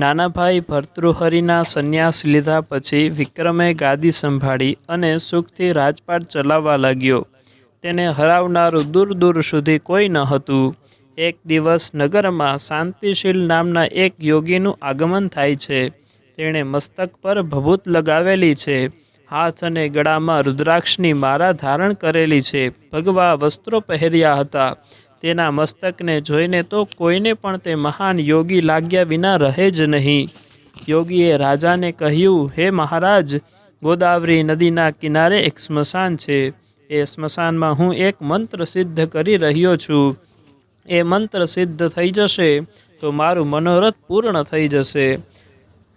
નાના ભાઈ ભર્તૃહરિના સંન્યાસ લીધા પછી વિક્રમે ગાદી સંભાળી અને સુખથી રાજપાટ ચલાવવા લાગ્યો. તેને હરાવનારું દૂર દૂર સુધી કોઈ ન હતું. એક દિવસ નગરમાં શાંતિશીલ નામના એક યોગીનું આગમન થાય છે. તેણે મસ્તક પર ભભૂત લગાવેલી છે. હાથ અને ગળામાં રુદ્રાક્ષની મારા ધારણ કરેલી છે. ભગવા વસ્ત્રો પહેર્યા હતા. તેના મસ્તકને જોઈને તો કોઈને પણ તે મહાન યોગી લાગ્યા વિના રહે જ નહીં. યોગીએ રાજાને કહ્યું, હે મહારાજ, ગોદાવરી નદીના કિનારે એક સ્મશાન છે. એ સ્મશાનમાં હું એક મંત્ર સિદ્ધ કરી રહ્યો છું. એ મંત્ર સિદ્ધ થઈ જશે તો મારું મનોરથ પૂર્ણ થઈ જશે.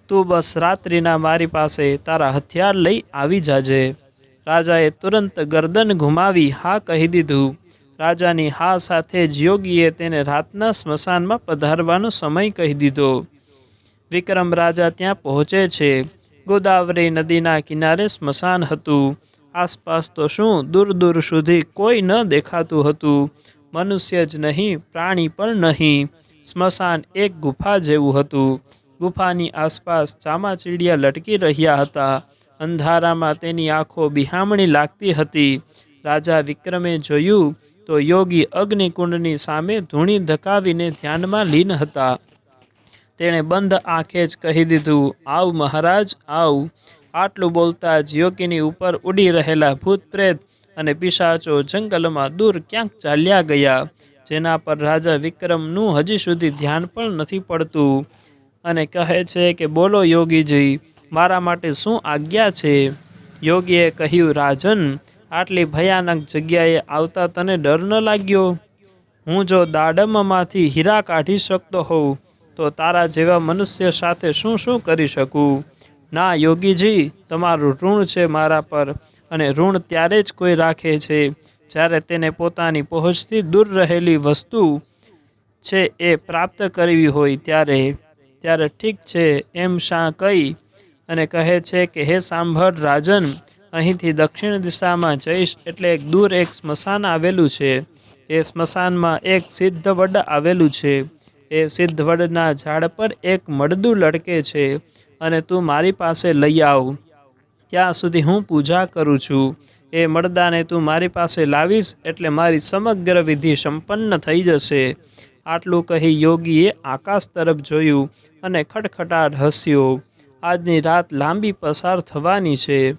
તું બસ રાત્રિના મારી પાસે તારા હથિયાર લઈ આવી જાજે. રાજાએ તુરંત ગરદન ઘુમાવી હા કહી દીધું રાજાની હા સાથે જ યોગીએ તેને રાતના સ્મશાનમાં પધારવાનો સમય કહી દીધો. વિક્રમ રાજા ત્યાં પહોંચે છે. ગોદાવરી નદીના કિનારે સ્મશાન હતું. આસપાસ તો શું દૂર દૂર સુધી કોઈ ન દેખાતું હતું. મનુષ્ય જ નહીં, પ્રાણી પણ નહીં. સ્મશાન એક ગુફા જેવું હતું. ગુફાની આસપાસ ચામાચીડિયા લટકી રહ્યા હતા. અંધારામાં તેની આંખો બિહામણી લાગતી હતી. રાજા વિક્રમે જોયું તો યોગી અગ્નિકુંડની સામે ધૂણી ધકાવીને ધ્યાનમાં લીન હતા. તેણે બંધ આંખે જ કહી દીધું, આવ મહારાજ, આવ. આટલું બોલતા જ યોગીની ઉપર ઉડી રહેલા ભૂત પ્રેત અને પિશાચો જંગલમાં દૂર ક્યાંક ચાલ્યા ગયા, જેના પર રાજા વિક્રમનું હજી સુધી ધ્યાન પણ નથી પડતું. અને કહે છે કે, બોલો યોગીજી, મારા માટે શું આજ્ઞા છે? યોગીએ કહ્યું, રાજન આટલી ભયાનક જગ્યાએ આવતા તને ડર ન લાગ્યો? હું જો દાડમમાંથી હીરા કાઢી શકતો હોઉં, તો તારા જેવા મનુષ્ય સાથે શું શું કરી શકું? ના, યોગીજી, તમારું ઋણ છે મારા પર, અને ઋણ ત્યારે જ કોઈ રાખે છે જ્યારે તેને પોતાની પહોંચથી દૂર રહેલી વસ્તુ છે એ પ્રાપ્ત કરવી હોય ત્યારે. ત્યારે ઠીક છે, એમ શા કહી અને કહે છે કે, હે સાંભળ, રાજન અહીંથી દક્ષિણ દિશામાં જઈશ એટલે એક દૂર એક સ્મશાન આવેલું છે. એ સ્મશાનમાં એક સિદ્ધ વડ આવેલું છે. એ સિદ્ધ વડના ઝાડ પર એક મળદું લટકે છે અને તું મારી પાસે લઈ આવ. ત્યાં સુધી હું પૂજા કરું છું. એ મળદાને તું મારી પાસે લાવીશ એટલે મારી સમગ્ર વિધિ સંપન્ન થઈ જશે. આટલું કહી યોગીએ આકાશ તરફ જોયું અને ખટખટાટ હસ્યો. આજની રાત લાંબી પસાર થવાની છે.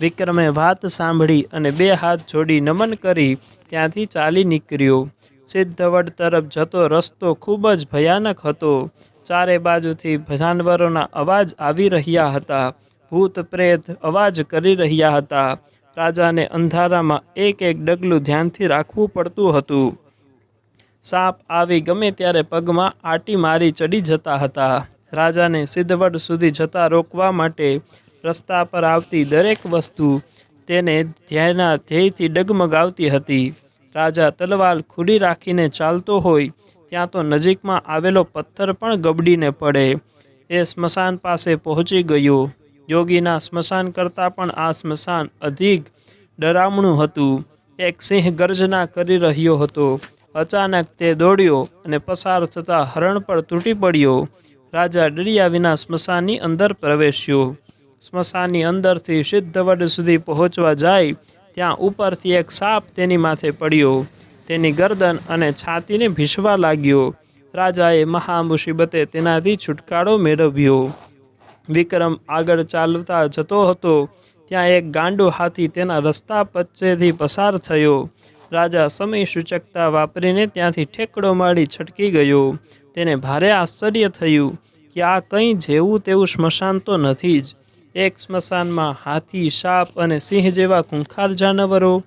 વિક્રમે વાત સાંભળી અને બે હાથ જોડી નમન કરી ત્યાંથી ચાલી નીકળ્યો. સિદ્ધવડ તરફ જતો રસ્તો ખૂબ જ ભયાનક હતો. ચારે બાજુથી જાનવરોના અવાજ આવી રહ્યા હતા. ભૂત પ્રેત અવાજ કરી રહ્યા હતા. રાજાને અંધારામાં એક એક ડગલું ધ્યાનથી રાખવું પડતું હતું. સાપ આવી ગમે ત્યારે પગમાં આટી મારી ચડી જતા હતા. રાજાને સિદ્ધવડ સુધી જતા રોકવા માટે રસ્તા પર આવતી દરેક વસ્તુ તેને ધ્યેયના ધ્યેયથી ડગમગાવતી હતી. રાજા તલવાર ખુલ્લી રાખીને ચાલતો હોય, ત્યાં તો નજીકમાં આવેલો પથ્થર પણ ગબડીને પડે. એ સ્મશાન પાસે પહોંચી ગયો. યોગીના સ્મશાન કરતાં પણ આ સ્મશાન અધિક ડરામણું હતું. એક સિંહ ગર્જના કરી રહ્યો હતો. અચાનક તે દોડ્યો અને પસાર થતાં હરણ પર તૂટી પડ્યો. રાજા ડર્યા વિના સ્મશાનની અંદર પ્રવેશ્યો. સ્મશાનની અંદરથી સિદ્ધવડ સુધી પહોંચવા જાય, ત્યાં ઉપરથી એક સાપ તેની માથે પડ્યો. તેની ગરદન અને છાતીને ભીસવા લાગ્યો. રાજાએ મહા મુસીબતે તેનાથી છુટકારો મેળવ્યો. વિક્રમ આગળ ચાલતા જતો હતો. ત્યાં એક ગાંડો હાથી તેના રસ્તા વચ્ચેથી પસાર થયો. રાજા સમય સૂચકતા વાપરીને ત્યાંથી ઠેકડો મારી છટકી ગયો. તેને ભારે આશ્ચર્ય થયું કે આ કંઈ જેવું તેવું સ્મશાન તો નથી જ. એક સ્મશાનમાં હાથી, સાપ અને સિંહ જેવા ખૂંખાર જાનવરો,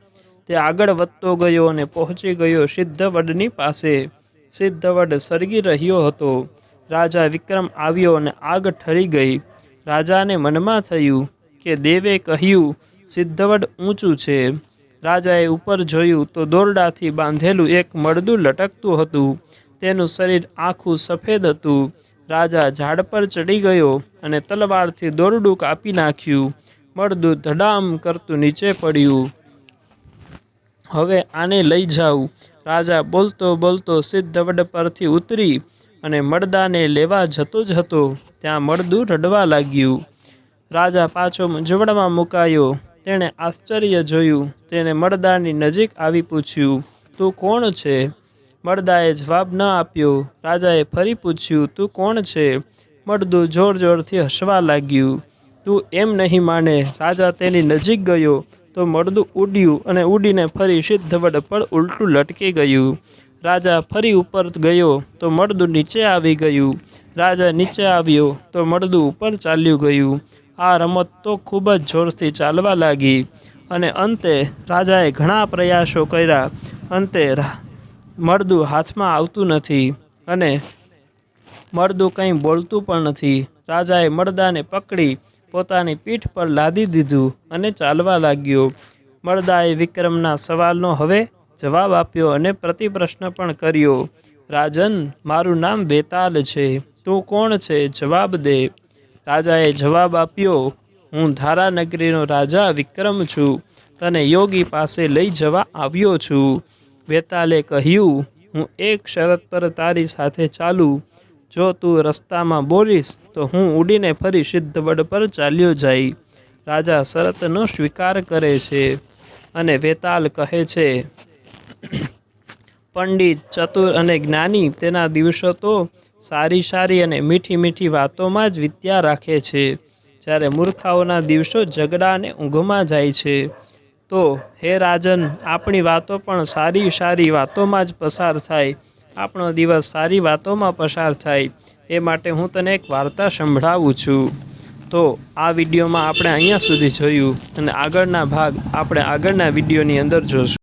તે આગળ વધતો ગયો અને પહોંચી ગયો સિદ્ધવડની પાસે. સિદ્ધવડ સળગી રહ્યો હતો. રાજા વિક્રમ આવ્યો અને આગ ઠરી ગઈ. રાજાને મનમાં થયું કે દેવે કહ્યું, સિદ્ધવડ ઊંચું છે. રાજાએ ઉપર જોયું તો દોરડાથી બાંધેલું એક મળદું લટકતું હતું. તેનું શરીર આખું સફેદ હતું. રાજા ઝાડ પર ચડી ગયો અને તલવારથી દોરડું કાપી નાખ્યું. મળદું ધડામ કરતું નીચે પડ્યું. હવે આને લઈ જાઉં. રાજા બોલતો બોલતો સિદ્ધવડ પરથી ઉતરી અને મળદાને લેવા જતો જ હતો. ત્યાં મળદું રડવા લાગ્યું. રાજા પાછો મૂંઝવણમાં મુકાયો. તેણે આશ્ચર્ય જોયું. તેણે મળદાની નજીક આવી પૂછ્યું, તું કોણ છે? મળદાએ જવાબ ન આપ્યો. રાજાએ ફરી પૂછ્યું, તું કોણ છે? મળદું જોર જોરથી હસવા લાગ્યું. તું એમ નહીં માને, રાજા તેની નજીક ગયો. તો મળદું ઉડ્યું અને ઉડીને ફરી સિદ્ધવડ પર ઉલટું લટકી ગયું. રાજા ફરી ઉપર ગયો, તો મળદું નીચે આવી ગયું. રાજા નીચે આવ્યો, તો મળદું ઉપર ચાલ્યું ગયું. આ રમત તો ખૂબ જ જોરથી ચાલવા લાગી. અને અંતે રાજાએ ઘણા પ્રયાસો કર્યા. અંતે મળદું હાથમાં આવતું નથી અને મરદું કંઈ બોલતું પણ નથી. રાજાએ મરદાને પકડી પોતાની પીઠ પર લાદી દીધું અને ચાલવા લાગ્યો. મરદાએ વિક્રમના સવાલનો હવે જવાબ આપ્યો અને પ્રતિપ્રશ્ન પણ કર્યો, રાજન, મારું નામ બેતાલ છે. તું કોણ છે? જવાબ દે. રાજાએ જવાબ આપ્યો, હું ધારાનગરીનો રાજા વિક્રમ છું. તને યોગી પાસે લઈ જવા આવ્યો છું. વેતાલે કહ્યું, હું એક શરત પર તારી સાથે ચાલું. જો તું રસ્તામાં બોલીશ, તો હું ઉડીને ફરી સિદ્ધવડ પર ચાલ્યો જાય. રાજા શરતનો સ્વીકાર કરે છે. અને વેતાલ કહે છે, પંડિત, ચતુર અને જ્ઞાની તેના દિવસો તો સારી સારી અને મીઠી મીઠી વાતોમાં જ વિદ્યા રાખે છે. જ્યારે મૂર્ખાઓના દિવસો ઝઘડા અને ઊંઘમાં જાય છે. તો હે રાજન, આપણી વાતો પણ સારી સારી વાતોમાં જ પસાર થાય. આપણો દિવસ સારી વાતોમાં પસાર થાય. એ માટે હું તને એક વાર્તા સંભળાવું છું. તો આ વિડીયોમાં આપણે અહીંયા સુધી જોયું અને આગળના ભાગ આપણે આગળના વિડીયોની અંદર જોશું.